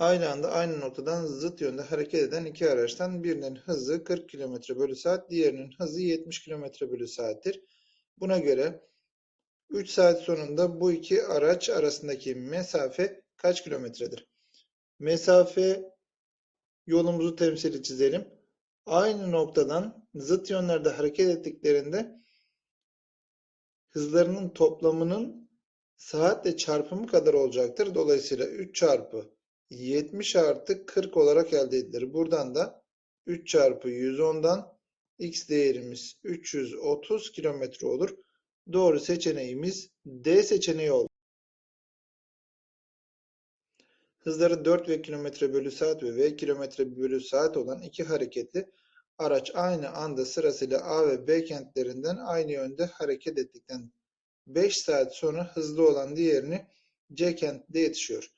Aynı anda aynı noktadan zıt yönde hareket eden iki araçtan birinin hızı 40 km bölü saat, diğerinin hızı 70 km bölü saattir. Buna göre 3 saat sonunda bu iki araç arasındaki mesafe kaç kilometredir? Mesafe yolumuzu temsili çizelim. Aynı noktadan zıt yönlerde hareket ettiklerinde hızlarının toplamının saatle çarpımı kadar olacaktır. Dolayısıyla 3 çarpı 70 artı 40 olarak elde edilir. Buradan da 3 çarpı 110'dan x değerimiz 330 kilometre olur. Doğru seçeneğimiz D seçeneği oldu. Hızları 4 ve kilometre bölü saat ve v kilometre bölü saat olan iki hareketli araç aynı anda sırasıyla A ve B kentlerinden aynı yönde hareket ettikten 5 saat sonra hızlı olan diğerini C kentinde yetişiyor.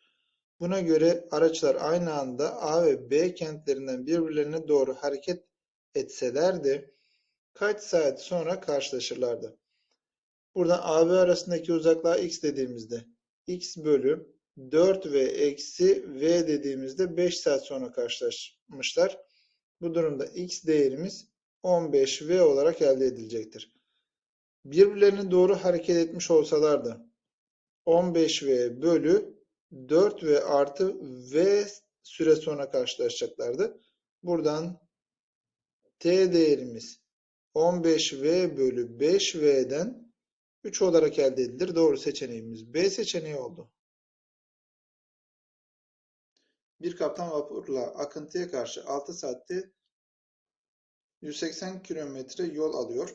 Buna göre araçlar aynı anda A ve B kentlerinden birbirlerine doğru hareket etselerdi kaç saat sonra karşılaşırlardı? Buradan AB arasındaki uzaklığa x dediğimizde x bölü 4 ve eksi v dediğimizde 5 saat sonra karşılaşmışlar. Bu durumda x değerimiz 15v olarak elde edilecektir. Birbirlerine doğru hareket etmiş olsalardı 15v bölü 4v artı v süre sonra karşılaşacaklardı. Buradan t değerimiz 15v bölü 5v'den 3 olarak elde edilir. Doğru seçeneğimiz B seçeneği oldu. Bir kaptan vapurla akıntıya karşı 6 saatte 180 kilometre yol alıyor.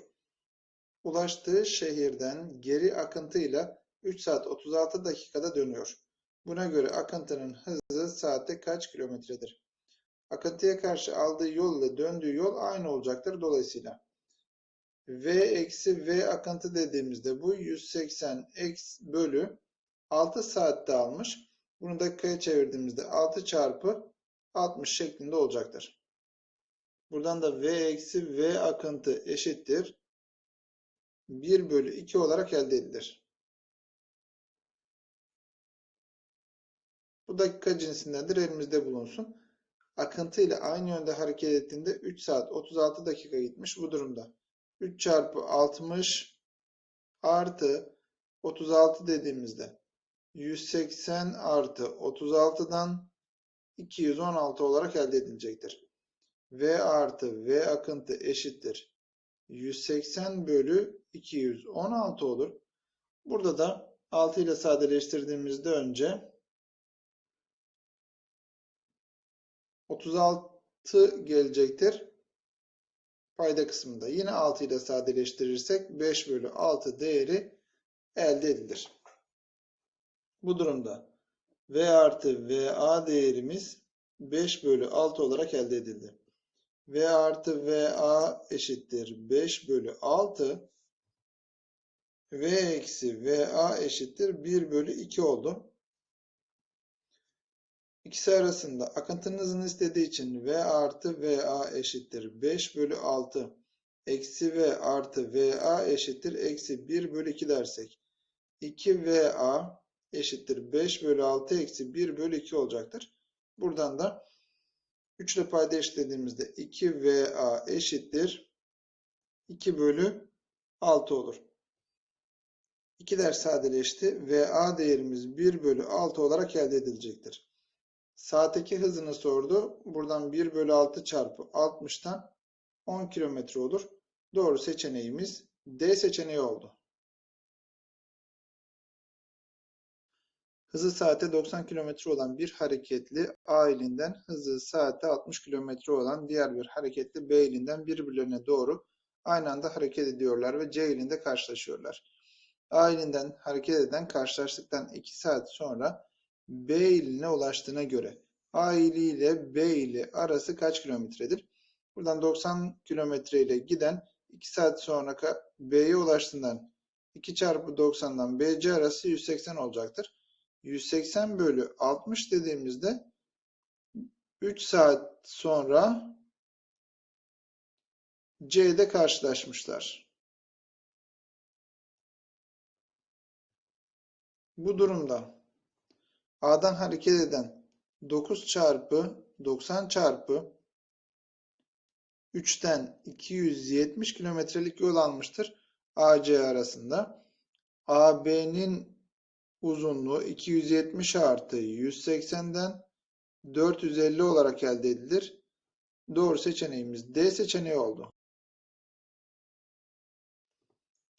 Ulaştığı şehirden geri akıntıyla 3 saat 36 dakikada dönüyor. Buna göre akıntının hızı saatte kaç kilometredir? Akıntıya karşı aldığı yol ile döndüğü yol aynı olacaktır. Dolayısıyla V eksi V akıntı dediğimizde bu 180 x bölü 6 saatte almış. Bunu dakikaya çevirdiğimizde 6 çarpı 60 şeklinde olacaktır. Buradan da V eksi V akıntı eşittir. 1 bölü 2 olarak elde edilir. Bu dakika cinsindendir. Elimizde bulunsun. Akıntı ile aynı yönde hareket ettiğinde 3 saat 36 dakika gitmiş bu durumda. 3 çarpı 60 artı 36 dediğimizde 180 artı 36'dan 216 olarak elde edilecektir. V artı V akıntı eşittir. 180 bölü 216 olur. Burada da 6 ile sadeleştirdiğimizde önce 36 gelecektir. Payda kısmında. Yine 6 ile sadeleştirirsek 5 bölü 6 değeri elde edilir. Bu durumda V artı VA değerimiz 5 bölü 6 olarak elde edildi. V artı VA eşittir 5 bölü 6 V eksi VA eşittir 1 bölü 2 oldu. İkisi arasında akıntının istediği için V artı VA eşittir 5 bölü 6 eksi V artı VA eşittir eksi 1 bölü 2 dersek 2VA eşittir 5 bölü 6 eksi 1 bölü 2 olacaktır. Buradan da 3 ile payda eşitlediğimizde 2VA eşittir 2 bölü 6 olur. 2 ders sadeleşti. VA değerimiz 1 bölü 6 olarak elde edilecektir. Saatteki hızını sordu. Buradan 1 bölü 6 çarpı 60'tan 10 kilometre olur. Doğru seçeneğimiz D seçeneği oldu. Hızı saate 90 km olan bir hareketli A ilinden hızı saate 60 km olan diğer bir hareketli B ilinden birbirlerine doğru aynı anda hareket ediyorlar ve C ilinde karşılaşıyorlar. A ilinden hareket eden karşılaştıktan 2 saat sonra B iline ulaştığına göre A ile B arası kaç kilometredir? Buradan 90 kilometre ile giden 2 saat sonra B'ye ulaştığından 2 çarpı 90'dan BC arası 180 olacaktır. 180 bölü 60 dediğimizde 3 saat sonra C'de karşılaşmışlar. Bu durumda A'dan hareket eden 9 çarpı 90 çarpı 3'ten 270 kilometrelik yol almıştır AC arasında. AB'nin uzunluğu 270 artı 180'den 450 olarak elde edilir. Doğru seçeneğimiz D seçeneği oldu.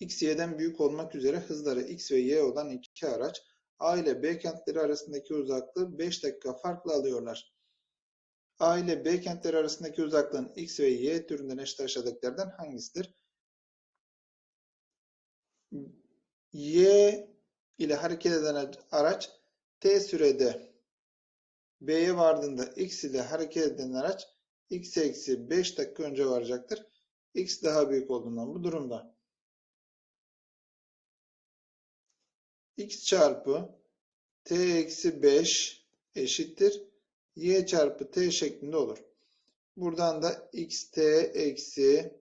X, Y'den büyük olmak üzere hızları X ve Y olan iki araç A ile B kentleri arasındaki uzaklığı 5 dakika farklı alıyorlar. A ile B kentleri arasındaki uzaklığın X ve Y türünden eşit aşağıdakilerden hangisidir? Y ile hareket eden araç T sürede B'ye vardığında X ile hareket eden araç X eksi 5 dakika önce varacaktır. X daha büyük olduğundan bu durumda. X çarpı T eksi 5 eşittir. Y çarpı T şeklinde olur. Buradan da xt eksi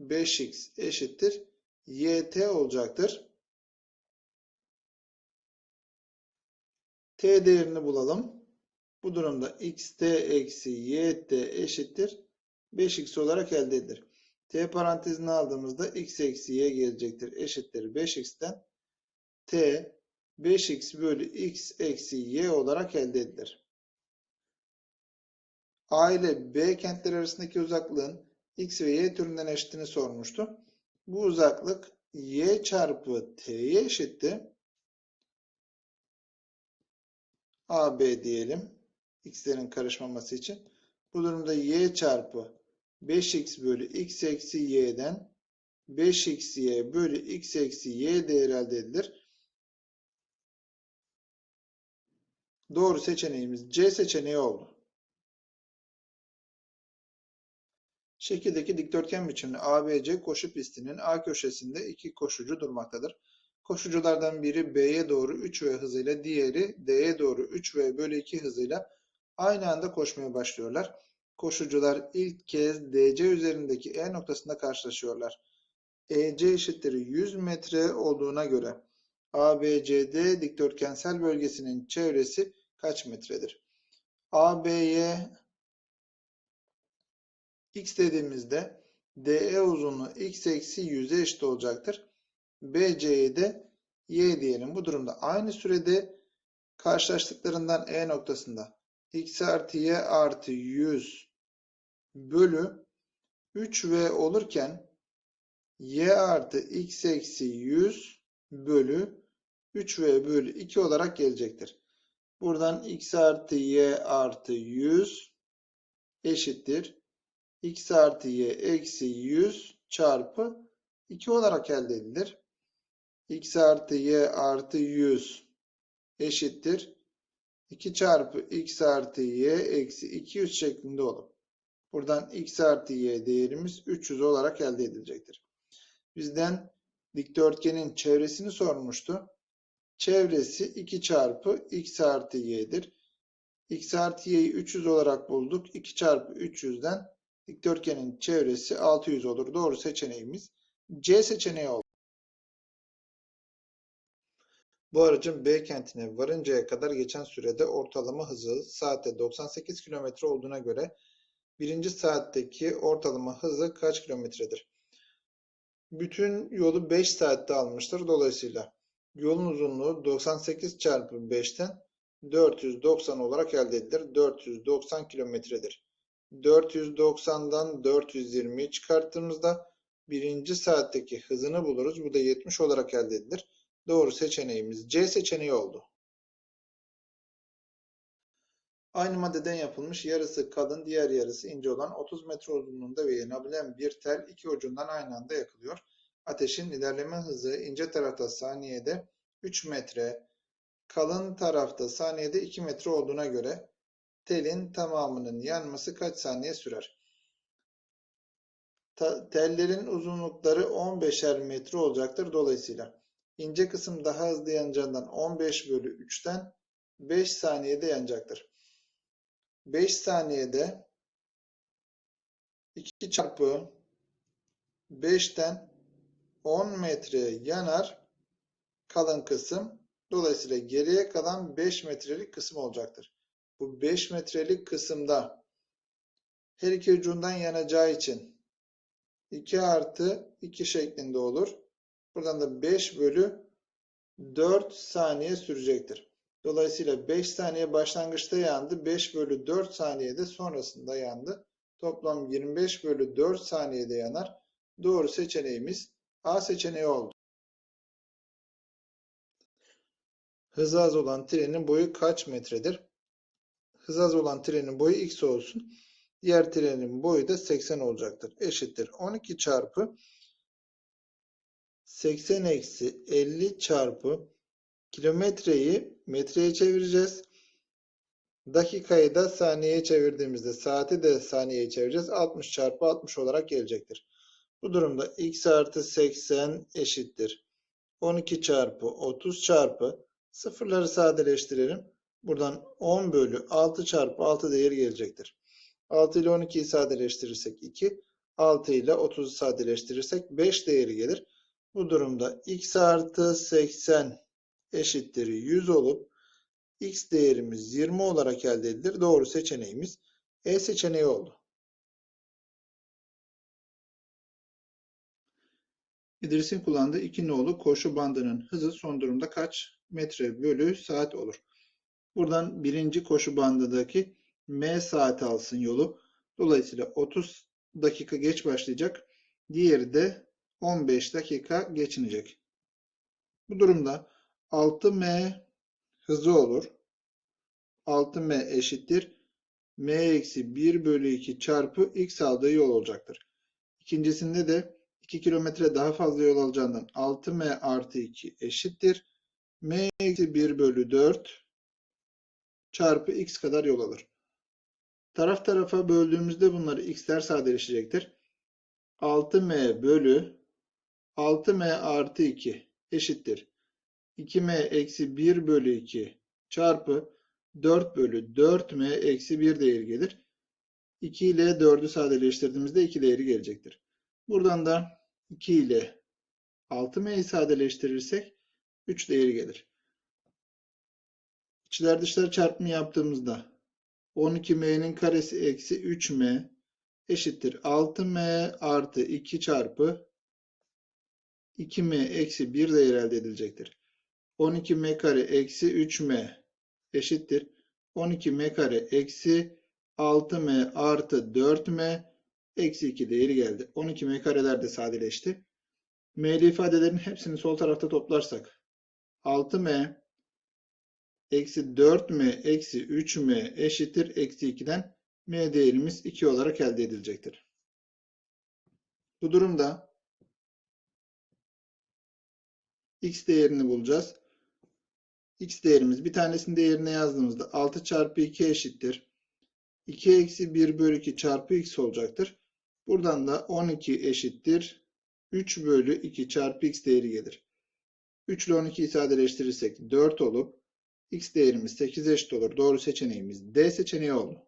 5x eşittir. yt olacaktır. t değerini bulalım. Bu durumda xt eksi yt eşittir. 5x olarak elde edilir. t parantezine aldığımızda x eksi y gelecektir. Eşittir 5x'ten t 5x bölü x eksi y olarak elde edilir. A ile B kentler arasındaki uzaklığın x ve y türünden eşitini sormuştu. Bu uzaklık y çarpı t'ye eşitti. AB diyelim. x'lerin karışmaması için. Bu durumda y çarpı 5x bölü x eksi y'den 5xy bölü x eksi y değeri elde edilir. Doğru seçeneğimiz C seçeneği oldu. Şekildeki dikdörtgen biçimli ABC koşu pistinin A köşesinde iki koşucu durmaktadır. Koşuculardan biri B'ye doğru 3V hızıyla, diğeri D'ye doğru 3V bölü 2 hızıyla aynı anda koşmaya başlıyorlar. Koşucular ilk kez DC üzerindeki E noktasında karşılaşıyorlar. EC eşittir 100 metre olduğuna göre ABCD dikdörtgensel bölgesinin çevresi kaç metredir? AB'ye x dediğimizde DE uzunluğu x eksi 100'e eşit olacaktır. BC'ye de y diyelim. Bu durumda aynı sürede karşılaştıklarından E noktasında x artı y artı 100 bölü 3v olurken y artı x eksi 100 bölü 3v bölü 2 olarak gelecektir. Buradan x artı y artı 100 eşittir x artı y eksi 100 çarpı 2 olarak elde edilir. x artı y artı 100 eşittir. 2 çarpı x artı y eksi 200 şeklinde olur. Buradan x artı y değerimiz 300 olarak elde edilecektir. Bizden dikdörtgenin çevresini sormuştu. Çevresi 2 çarpı x artı y'dir. x artı y'yi 300 olarak bulduk. 2 çarpı 300'den Dikdörtgenin çevresi 600 olur. Doğru seçeneğimiz C seçeneği oldu. Bu aracın B kentine varıncaya kadar geçen sürede ortalama hızı saatte 98 km olduğuna göre birinci saatteki ortalama hızı kaç kilometredir? Bütün yolu 5 saatte almıştır. Dolayısıyla yolun uzunluğu 98 çarpı 5'ten 490 olarak elde edilir. 490 kilometredir. 490'dan 420'yi çıkarttığımızda birinci saatteki hızını buluruz. Bu da 70 olarak elde edilir. Doğru seçeneğimiz C seçeneği oldu. Aynı maddeden yapılmış yarısı kalın diğer yarısı ince olan 30 metre uzunluğunda ve yanabilen bir tel iki ucundan aynı anda yakılıyor. Ateşin ilerleme hızı ince tarafta saniyede 3 metre, kalın tarafta saniyede 2 metre olduğuna göre telin tamamının yanması kaç saniye sürer? Ta tellerin uzunlukları 15'er metre olacaktır. Dolayısıyla ince kısım daha hızlı yanacağından 15 bölü 3'ten 5 saniyede yanacaktır. 5 saniyede 2 çarpı 5'ten 10 metre yanar kalın kısım. Dolayısıyla geriye kalan 5 metrelik kısım olacaktır. bu 5 metrelik kısımda her iki ucundan yanacağı için 2 artı 2 şeklinde olur. Buradan da 5 bölü 4 saniye sürecektir. Dolayısıyla 5 saniye başlangıçta yandı. 5 bölü 4 saniyede sonrasında yandı. Toplam 25 bölü 4 saniyede yanar. Doğru seçeneğimiz A seçeneği oldu. Hızı az olan trenin boyu kaç metredir? Hızı az olan trenin boyu x olsun. Diğer trenin boyu da 80 olacaktır. Eşittir. 12 çarpı 80 eksi 50 çarpı kilometreyi metreye çevireceğiz. Dakikayı da saniyeye çevirdiğimizde saati de saniyeye çevireceğiz. 60 çarpı 60 olarak gelecektir. Bu durumda x artı 80 eşittir. 12 çarpı 30 çarpı sıfırları sadeleştirelim. Buradan 10 bölü 6 çarpı 6 değeri gelecektir. 6 ile 12'yi sadeleştirirsek 2, 6 ile 30'u sadeleştirirsek 5 değeri gelir. Bu durumda x artı 80 eşittir 100 olup x değerimiz 20 olarak elde edilir. Doğru seçeneğimiz E seçeneği oldu. İdris'in kullandığı iki nolu koşu bandının hızı son durumda kaç metre bölü saat olur? Buradan birinci koşu bandındaki m saati alsın yolu. Dolayısıyla 30 dakika geç başlayacak. Diğeri de 15 dakika geçinecek. Bu durumda 6m hızı olur. 6m eşittir. m eksi 1 bölü 2 çarpı x aldığı yol olacaktır. İkincisinde de 2 kilometre daha fazla yol alacağından 6m artı 2 eşittir. m eksi 1 bölü 4 çarpı x kadar yol alır. Taraf tarafa böldüğümüzde bunları x'ler sadeleşecektir. 6m bölü 6m artı 2 eşittir. 2m eksi 1 bölü 2 çarpı 4 bölü 4m eksi 1 değeri gelir. 2 ile 4'ü sadeleştirdiğimizde 2 değeri gelecektir. Buradan da 2 ile 6m'yi sadeleştirirsek 3 değeri gelir. İçler dışlar çarpımı yaptığımızda 12m'nin karesi eksi 3m eşittir 6m artı 2 çarpı 2m eksi 1 değer elde edilecektir. 12m kare eksi 3m eşittir 12m kare eksi 6m artı 4m eksi 2 değeri geldi. 12m kareler de sadeleşti. m'li ifadelerin hepsini sol tarafta toplarsak 6m eksi 4m eksi 3m eşittir eksi 2'den m değerimiz 2 olarak elde edilecektir. Bu durumda x değerini bulacağız. x değerimiz bir tanesinin değerine yazdığımızda 6 çarpı 2 eşittir. 2 eksi 1 bölü 2 çarpı x olacaktır. Buradan da 12 eşittir. 3 bölü 2 çarpı x değeri gelir. 3 ile 12'yi sadeleştirirsek 4 olup x değerimiz 8 eşit olur. Doğru seçeneğimiz D seçeneği oldu.